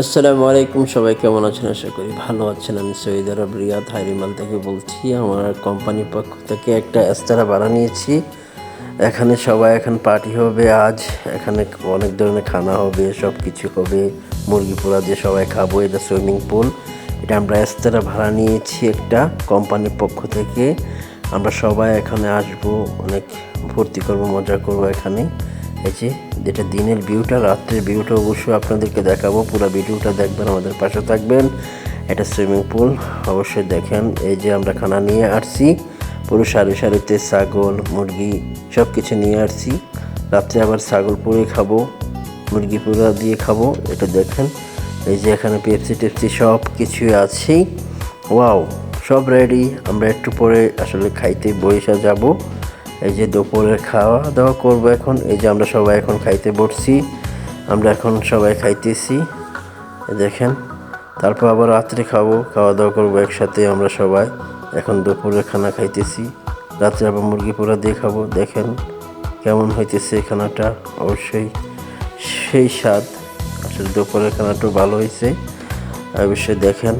আসসালামু আলাইকুম, সবাই কেমন আছেন? আশা করি ভালো আছেন। আমি সৈয়দ আরব রিয়াদ হাইরিমাল থেকে বলছি, আমার কোম্পানির পক্ষ থেকে একটা এস্তারা ভাড়া নিয়েছি। এখানে সবাই এখন পার্টি হবে আজ। এখানে অনেক ধরনের খানা হবে সব কিছু হবে। মুরগি পোড়া দিয়ে সবাই খাব, এটা সুইমিং পুল এটা আমরা এস্তারা ভাড়া নিয়েছি একটা কোম্পানির পক্ষ থেকে। আমরা সবাই এখানে আসব, অনেক ভর্তি করব, মজা করব এখানে। এই যে যেটা দিনের ভিউটা, রাত্রের ভিউটা অবশ্যই আপনাদেরকে দেখাবো। পুরো ভিডিওটা দেখবেন, আমাদের পাশে থাকবেন। এটা সুইমিং পুল, অবশ্যই দেখেন। এই যে আমরা খানা নিয়ে আসছি, পুরো সারি সারিতে ছাগল, মুরগি সব কিছু নিয়ে আসছি। রাত্রে আবার ছাগল পুড়ে খাব, মুরগি পোড়া দিয়ে খাব, এটা দেখেন। এই যে এখানে পেপসি টেপসি সব কিছুই আছেই ওয়াও, সব রেডি। আমরা একটু পরে আসলে খাইতে বইসা যাব। এই যে দুপুরে খাওয়া দাওয়া করব এখন। এই যে আমরা সবাই এখন খাইতে বসছি। আমরা এখন সবাই খাইতেছি। দেখেন। তারপর আবার রাত্রে খাব খাওয়া দাওয়া করব একসাথে আমরা সবাই। এখন দুপুরে খানা খাইতেছি। রাত্রে আবার মুরগি পোড়া দিয়ে খাব। দেখেন কেমন হইতেছে খানাটা। অবশ্যই সেই স্বাদ। আসলে দুপুরের খানাটাও ভালো হয়েছে অবশ্যই দেখেন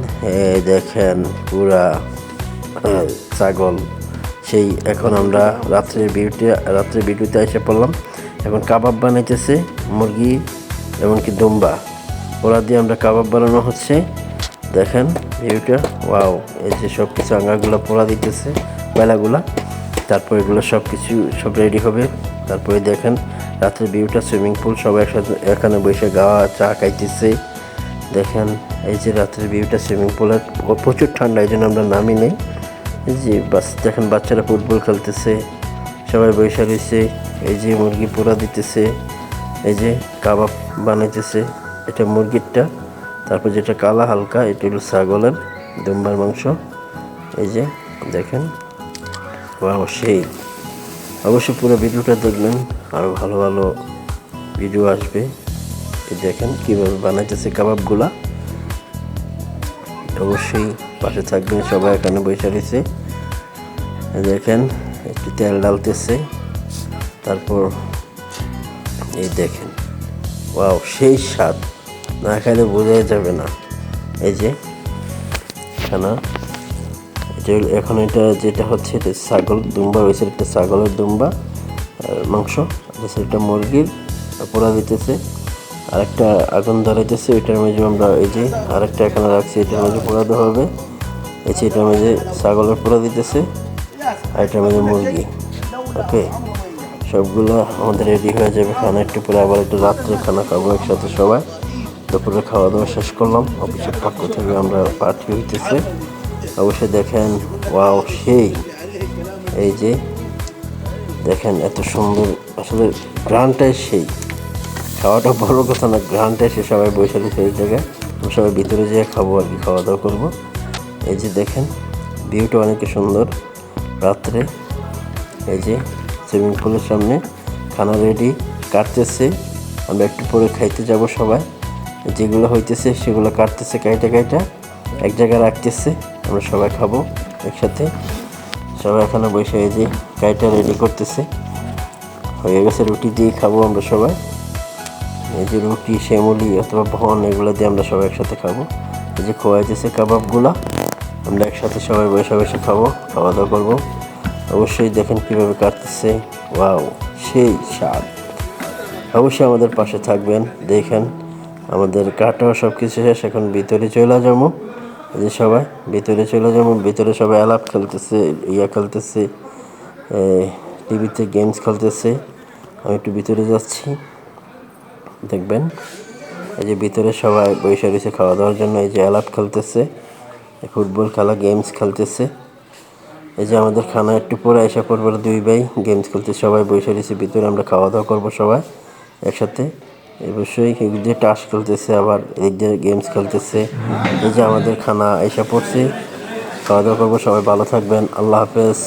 দেখেন পুরা ছাগল। সেই এখন আমরা রাত্রের বিউটি রাত্রের বিউটিতে এসে পড়লাম। এখন কাবাব বানাইতেছে মুরগি এমনকি দুম্বা। ওরা দিয়ে আমরা কাবাব বানানো হচ্ছে। দেখেন ভিউটা ওয়াও, এই যে সব কিছু আঙ্গাগুলো পোড়া দিতেছে, বেলাগুলা। তারপর এগুলো সব কিছু সব রেডি হবে। তারপরে দেখেন রাত্রে ভিউটা সুইমিং পুল সবাই একসাথে এখানে বসে গাওয়া চা খাইতেছে। দেখেন এই যে রাত্রের ভিউটা সুইমিং পুলের প্রচুর ঠান্ডা, এই জন্য আমরা নামি নেই। যে বাস, দেখেন বাচ্চারা ফুটবল খেলতেছে, সবাই বৈশা রয়েছে, এই যে মুরগি পোড়া দিতেছে, এই যে কাবাব বানাইতেছে, এটা মুরগিরটা, তারপর যেটা কালা হালকা, এটা হলো ছাগলের দুম্বার মাংস, এই যে দেখেন সেই অবশ্যই পুরো ভিডিওটা দেখবেন আরও ভালো ভালো ভিডিও আসবে দেখেন কীভাবে বানাইতেছে কাবাবগুলা। অবশ্যই পাশে থাকবেন, সবাই এখানে বসে রয়েছে। দেখেন, একটু তেল ডালতেছে। তারপর এই দেখেন, ওয়াও, সেই স্বাদ। না খাইলে বোঝাই যাবে না। এই যে খানা এখন এটা যেটা হচ্ছে, এটা ছাগল দুম্বা হয়েছে একটা ছাগলের দুম্বা মাংস সেটা মুরগির, পোড়া দিতেছে। আর একটা আগুন ধরাইতেছে ওইটার মাঝে আমরা এই যে আরেকটা এখানে রাখছি, এটার মাঝে পোড়া দেওয়া হবে। এই যে এটার মাঝে ছাগলের পোড়া দিতেছে, আর এটার মাঝে মুরগি। ওকে, সবগুলো আমাদের রেডি হয়ে যাবে খানা। একটু পরে আবার একটু রাত্রে খানা খাব একসাথে সবাই। দুপুরে খাওয়া দাওয়া শেষ করলাম অফিসের পক্ষ থেকে আমরা পার্টি হইতেছে। অবশ্যই দেখেন ওয়াও সেই। এই যে, দেখেন, এত সুন্দর, আসলে গ্রানটাই সেই। খাওয়াটা বড় কথা না গ্রানটাই সে সবাই বসে জায়গায়। আমরা সবাই ভিতরে যেয়ে খাব আর কি খাওয়া দাওয়া করব। এই যে দেখেন, ভিউটা অনেক সুন্দর। রাত্রে এই যে সুইমিং পুলের সামনে খানা রেডি কাটতেছে। আমরা একটু পরে খাইতে যাব সবাই। যেগুলো হইতেছে সেগুলো কাটতেছে কাইটা কাইটা, এক জায়গায় রাখতেছে। আমরা সবাই খাব একসাথে। সবাই এখানে বসে এই যে কাইটা রেডি করতেছে। হয়ে গেছে রুটি দিয়ে খাব আমরা সবাই। এই যে রুটি, শ্যামলি অথবা ভন, এগুলো দিয়ে আমরা সবাই একসাথে খাব। এই যে খোয়াইতেছে কাবাবগুলা, আমরা একসাথে সবাই বসে বসে খাব খাওয়া দাওয়া করব। অবশ্যই দেখেন কীভাবে কাটতেছে। ওয়াও, সেই স্বাদ। অবশ্যই আমাদের পাশে থাকবেন, দেখেন আমাদের কাটাও সব কিছু শেষ, এখন ভিতরে চলে যাব। এই যে সবাই, ভিতরে চলে যাব, ভিতরে সবাই আলাপ খেলতেছে, ইয়া খেলতেছে টিভিতে গেমস খেলতেছে। আমি একটু ভিতরে যাচ্ছি। দেখবেন। এই যে ভিতরে সবাই বসে রয়েছে খাওয়া দাওয়ার জন্য। এই যে আলাপ খেলতেছে ফুটবল খেলা, গেমস খেলতেছে। এই যে আমাদের খানা একটু পরে এসে পড়ব দুই ভাই, গেমস খেলতে সবাই বসে রয়েছে। ভিতরে আমরা খাওয়া দাওয়া করব সবাই একসাথে। অবশ্যই দিয়ে টাস খেলতেছে, আবার এদিক দিয়ে গেমস খেলতেছে। এই যে আমাদের খানা এসে পড়ছে। খাওয়া দাওয়া করব সবাই, ভালো থাকবেন। আল্লাহ হাফেজ।